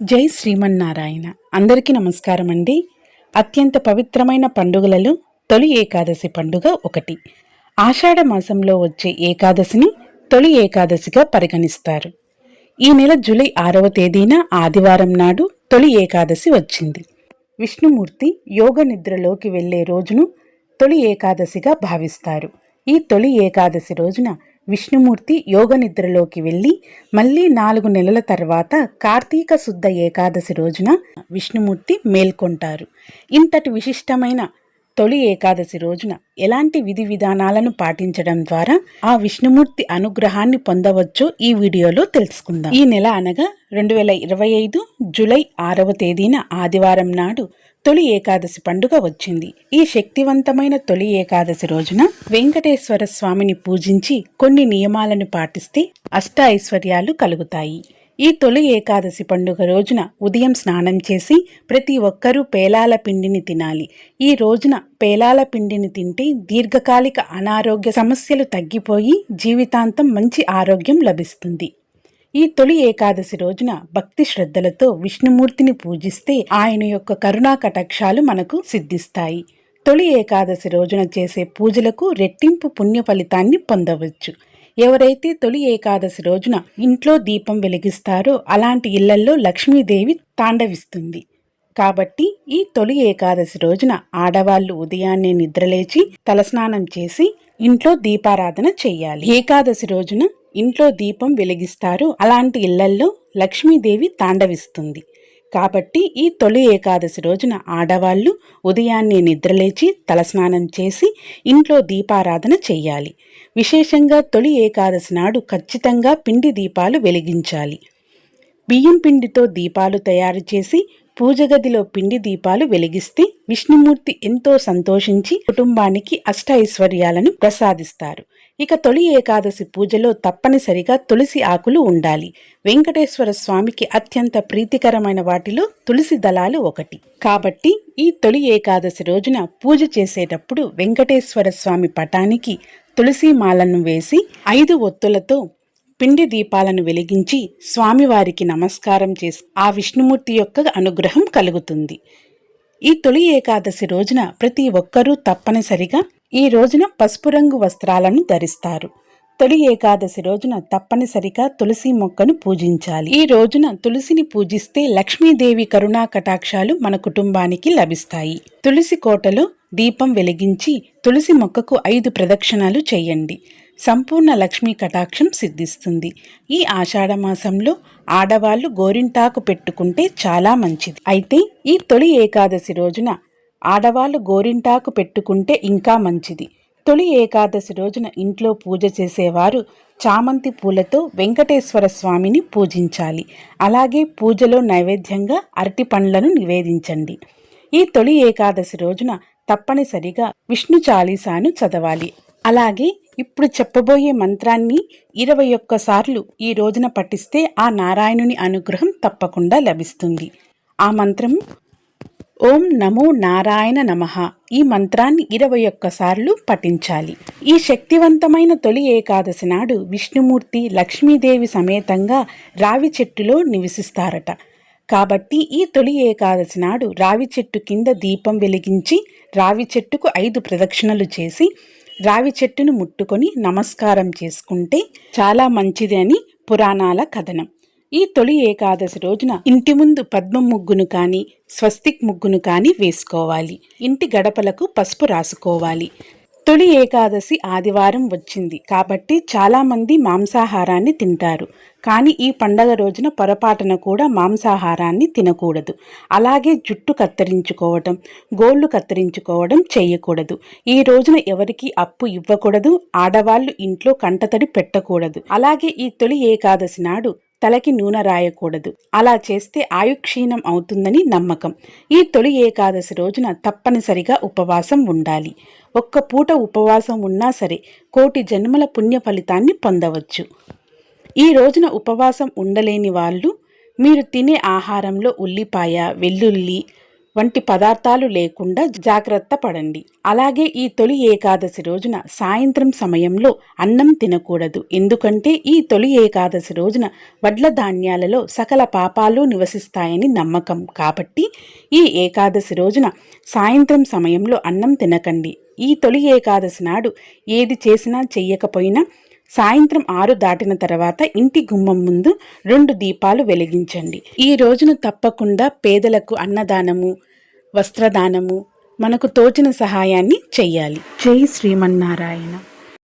జై శ్రీమన్నారాయణ. అందరికీ నమస్కారం అండి అత్యంత పవిత్రమైన పండుగలలో తొలి ఏకాదశి పండుగ ఒకటి. ఆషాఢ మాసంలో వచ్చే ఏకాదశిని తొలి ఏకాదశిగా పరిగణిస్తారు. ఈ నెల జూలై ఆరవ తేదీన ఆదివారం నాడు తొలి ఏకాదశి వచ్చింది. విష్ణుమూర్తి యోగ నిద్రలోకి వెళ్ళే రోజును తొలి ఏకాదశిగా భావిస్తారు. ఈ తొలి ఏకాదశి రోజున విష్ణుమూర్తి యోగ నిద్రలోకి వెళ్ళి మళ్ళీ నాలుగు నెలల తర్వాత కార్తీక శుద్ధ ఏకాదశి రోజున విష్ణుమూర్తి మేల్కొంటారు. ఇంతటి విశిష్టమైన తొలి ఏకాదశి రోజున ఎలాంటి విధి విధానాలను పాటించడం ద్వారా ఆ విష్ణుమూర్తి అనుగ్రహాన్ని పొందవచ్చో ఈ వీడియోలో తెలుసుకుందాం. ఈ నెల అనగా రెండు వేల ఇరవై ఐదు జూలై ఆరవ తేదీన ఆదివారం నాడు తొలి ఏకాదశి పండుగ వచ్చింది. ఈ శక్తివంతమైన తొలి ఏకాదశి రోజున వెంకటేశ్వర స్వామిని పూజించి కొన్ని నియమాలను పాటిస్తే అష్ట ఐశ్వర్యాలు కలుగుతాయి. ఈ తొలి ఏకాదశి పండుగ రోజున ఉదయం స్నానం చేసి ప్రతి ఒక్కరూ పేలాల పిండిని తినాలి. ఈ రోజున పేలాల పిండిని తింటే దీర్ఘకాలిక అనారోగ్య సమస్యలు తగ్గిపోయి జీవితాంతం మంచి ఆరోగ్యం లభిస్తుంది. ఈ తొలి ఏకాదశి రోజున భక్తి శ్రద్ధలతో విష్ణుమూర్తిని పూజిస్తే ఆయన యొక్క కరుణా కటాక్షాలు మనకు సిద్ధిస్తాయి. తొలి ఏకాదశి రోజున చేసే పూజలకు రెట్టింపు పుణ్య ఫలితాన్ని పొందవచ్చు. ఎవరైతే తొలి ఏకాదశి రోజున ఇంట్లో దీపం వెలిగిస్తారో అలాంటి ఇళ్ళల్లో లక్ష్మీదేవి తాండవిస్తుంది. కాబట్టి ఈ తొలి ఏకాదశి రోజున ఆడవాళ్ళు ఉదయాన్నే నిద్రలేచి తలస్నానం చేసి ఇంట్లో దీపారాధన చెయ్యాలి ఏకాదశి రోజున ఇంట్లో దీపం వెలిగిస్తారు. అలాంటి ఇళ్ళల్లో లక్ష్మీదేవి తాండవిస్తుంది. కాబట్టి ఈ తొలి ఏకాదశి రోజున ఆడవాళ్ళు ఉదయాన్నే నిద్రలేచి తలస్నానం చేసి ఇంట్లో దీపారాధన చెయ్యాలి విశేషంగా తొలి ఏకాదశి నాడు ఖచ్చితంగా పిండి దీపాలు వెలిగించాలి. బియ్యం పిండితో దీపాలు తయారు చేసి పూజ గదిలో పిండి దీపాలు వెలిగిస్తే విష్ణుమూర్తి ఎంతో సంతోషించి కుటుంబానికి అష్ట ఐశ్వర్యాలను ప్రసాదిస్తారు. ఇక తొలి ఏకాదశి పూజలో తప్పనిసరిగా తులసి ఆకులు ఉండాలి. వెంకటేశ్వర స్వామికి అత్యంత ప్రీతికరమైన వాటిలో తులసి దళాలు ఒకటి. కాబట్టి ఈ తొలి ఏకాదశి రోజున పూజ చేసేటప్పుడు వెంకటేశ్వర స్వామి పటానికి తులసి మాలను వేసి ఐదు ఒత్తులతో పిండి దీపాలను వెలిగించి స్వామివారికి నమస్కారం చేసి ఆ విష్ణుమూర్తి యొక్క అనుగ్రహం కలుగుతుంది. ఈ తొలి ఏకాదశి రోజున ప్రతి ఒక్కరూ తప్పనిసరిగా ఈ రోజున పసుపు రంగు వస్త్రాలను ధరిస్తారు. తొలి ఏకాదశి రోజున తప్పనిసరిగా తులసి మొక్కను పూజించాలి. ఈ రోజున తులసిని పూజిస్తే లక్ష్మీదేవి కరుణా కటాక్షాలు మన కుటుంబానికి లభిస్తాయి. తులసి కోటలో దీపం వెలిగించి తులసి మొక్కకు ఐదు ప్రదక్షిణాలు చేయండి. సంపూర్ణ లక్ష్మీ కటాక్షం సిద్ధిస్తుంది. ఈ ఆషాఢ మాసంలో ఆడవాళ్ళు గోరింటాకు పెట్టుకుంటే చాలా మంచిది. అయితే ఈ తొలి ఏకాదశి రోజున ఆడవాళ్ళు గోరింటాకు పెట్టుకుంటే ఇంకా మంచిది. తొలి ఏకాదశి రోజున ఇంట్లో పూజ చేసేవారు చామంతి పూలతో వెంకటేశ్వర స్వామిని పూజించాలి. అలాగే పూజలో నైవేద్యంగా అరటి పండ్లను నివేదించండి. ఈ తొలి ఏకాదశి రోజున తప్పనిసరిగా విష్ణు చాలీసాను చదవాలి. అలాగే ఇప్పుడు చెప్పబోయే మంత్రాన్ని ఇరవై ఒక్కసార్లు ఈ రోజున పఠిస్తే ఆ నారాయణుని అనుగ్రహం తప్పకుండా లభిస్తుంది. ఆ మంత్రం ఓం నమో నారాయణ నమః ఈ మంత్రాన్ని ఇరవై ఒక్కసార్లు పఠించాలి. ఈ శక్తివంతమైన తొలి ఏకాదశి నాడు విష్ణుమూర్తి లక్ష్మీదేవి సమేతంగా రావి చెట్టులో నివసిస్తారట. కాబట్టి ఈ తొలి ఏకాదశి నాడు రావి చెట్టు కింద దీపం వెలిగించి రావి చెట్టుకు ఐదు ప్రదక్షిణలు చేసి రావి చెట్టును ముట్టుకొని నమస్కారం చేసుకుంటే చాలా మంచిది అని పురాణాల కథనం. ఈ తొలి ఏకాదశి రోజున ఇంటి ముందు పద్మం ముగ్గును కానీ స్వస్తిక్ ముగ్గును కానీ వేసుకోవాలి. ఇంటి గడపలకు పసుపు రాసుకోవాలి. తొలి ఏకాదశి ఆదివారం వచ్చింది. కాబట్టి చాలామంది మాంసాహారాన్ని తింటారు. కానీ ఈ పండగ రోజున పొరపాటున కూడా మాంసాహారాన్ని తినకూడదు. అలాగే జుట్టు కత్తిరించుకోవడం గోళ్ళు కత్తిరించుకోవడం చేయకూడదు. ఈ రోజున ఎవరికి అప్పు ఇవ్వకూడదు. ఆడవాళ్ళు ఇంట్లో కంటతడి పెట్టకూడదు. అలాగే ఈ తొలి ఏకాదశి నాడు తలకి నూనె రాయకూడదు. అలా చేస్తే ఆయుక్షీణం అవుతుందని నమ్మకం. ఈ తొలి ఏకాదశి రోజున తప్పనిసరిగా ఉపవాసం ఉండాలి. ఒక్క పూట ఉపవాసం ఉన్నా సరే కోటి జన్మల పుణ్య ఫలితాన్ని పొందవచ్చు. ఈ రోజున ఉపవాసం ఉండలేని వాళ్ళు మీరు తినే ఆహారంలో ఉల్లిపాయ వెల్లుల్లి వంటి పదార్థాలు లేకుండా జాగ్రత్త పడండి. అలాగే ఈ తొలి ఏకాదశి రోజున సాయంత్రం సమయంలో అన్నం తినకూడదు. ఎందుకంటే ఈ తొలి ఏకాదశి రోజున వడ్ల ధాన్యాలలో సకల పాపాలు నివసిస్తాయని నమ్మకం. కాబట్టి ఈ ఏకాదశి రోజున సాయంత్రం సమయంలో అన్నం తినకండి. ఈ తొలి ఏకాదశి నాడు ఏది చేసినా చెయ్యకపోయినా సాయంత్రం ఆరు దాటిన తర్వాత ఇంటి గుమ్మం ముందు రెండు దీపాలు వెలిగించండి. ఈ రోజున తప్పకుండా పేదలకు అన్నదానము వస్త్రదానము మనకు తోచిన సహాయాన్ని చెయ్యాలి. జై శ్రీమన్నారాయణ.